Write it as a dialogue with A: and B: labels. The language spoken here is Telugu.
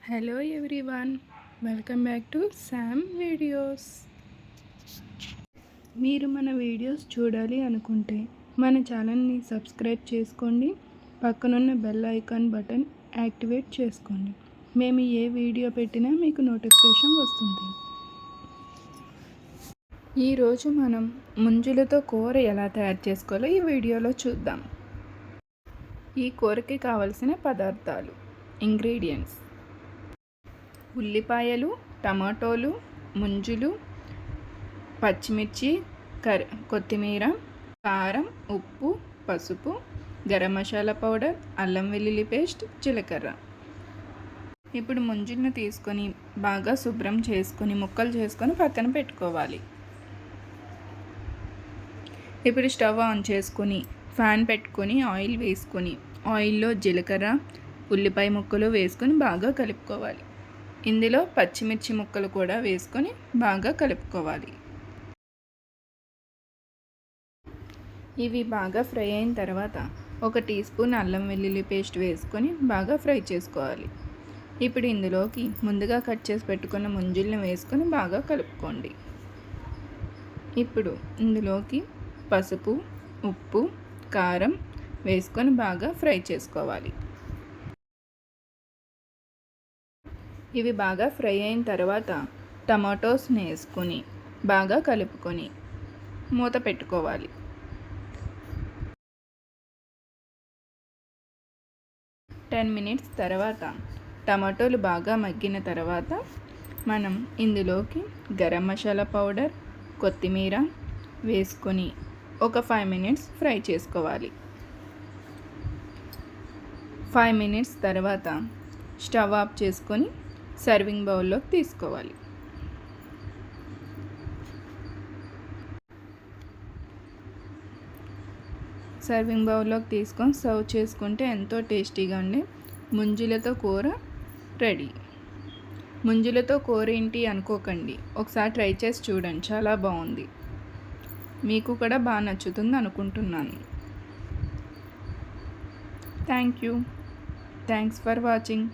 A: Hello everyone welcome back to Sam videos మీరు మన వీడియోస్ చూడాలి అనుకుంటే మన ఛానల్ని సబ్స్క్రైబ్ చేసుకోండి. పక్కనున్న బెల్ ఐకాన్ బటన్ యాక్టివేట్ చేసుకోండి. మేము ఏ వీడియో పెట్టినా మీకు నోటిఫికేషన్ వస్తుంది. ఈరోజు మనం ముంజులతో కూర ఎలా తయారు చేసుకోవాలో ఈ వీడియోలో చూద్దాం. ఈ కూరకి కావలసిన పదార్థాలు ఇంగ్రీడియంట్స్ ఉల్లిపాయలు టమాటోలు ముంజులు పచ్చిమిర్చి కర్ కొత్తిమీర కారం ఉప్పు పసుపు గరం మసాలా పౌడర్ అల్లం వెల్లుల్లి పేస్ట్ జీలకర్ర. ఇప్పుడు ముంజులను తీసుకొని బాగా శుభ్రం చేసుకొని ముక్కలు చేసుకొని పక్కన పెట్టుకోవాలి. ఇప్పుడు స్టవ్ ఆన్ చేసుకొని ఫ్యాన్ పెట్టుకొని ఆయిల్ వేసుకొని ఆయిల్లో జీలకర్ర ఉల్లిపాయ ముక్కలు వేసుకొని బాగా కలుపుకోవాలి. ఇందులో పచ్చిమిర్చి ముక్కలు కూడా వేసుకొని బాగా కలుపుకోవాలి. ఇవి బాగా ఫ్రై అయిన తర్వాత ఒక టీ స్పూన్ అల్లం వెల్లుల్లి పేస్ట్ వేసుకొని బాగా ఫ్రై చేసుకోవాలి. ఇప్పుడు ఇందులోకి ముందుగా కట్ చేసి పెట్టుకున్న ముంజుల్ని వేసుకొని బాగా కలుపుకోండి. ఇప్పుడు ఇందులోకి పసుపు ఉప్పు కారం వేసుకొని బాగా ఫ్రై చేసుకోవాలి. ఇవి బాగా ఫ్రై అయిన తర్వాత టమాటోస్ని వేసుకొని బాగా కలుపుకొని మూత పెట్టుకోవాలి. టెన్ మినిట్స్ తర్వాత టమాటోలు బాగా మగ్గిన తర్వాత మనం ఇందులోకి గరం మసాలా పౌడర్ కొత్తిమీర వేసుకొని ఒక ఫైవ్ మినిట్స్ ఫ్రై చేసుకోవాలి. ఫైవ్ మినిట్స్ తర్వాత స్టవ్ ఆఫ్ చేసుకొని సర్వింగ్ బౌల్లోకి తీసుకోవాలి. సర్వింగ్ బౌల్లోకి తీసుకొని సర్వ్ చేసుకుంటే ఎంతో టేస్టీగా ఉండే ముంజులతో కూర రెడీ. ముంజులతో కూర ఏంటి అనుకోకండి. ఒకసారి ట్రై చేసి చూడండి. చాలా బాగుంది. మీకు కూడా బాగా నచ్చుతుంది అనుకుంటున్నాను. Thank you. Thanks for watching.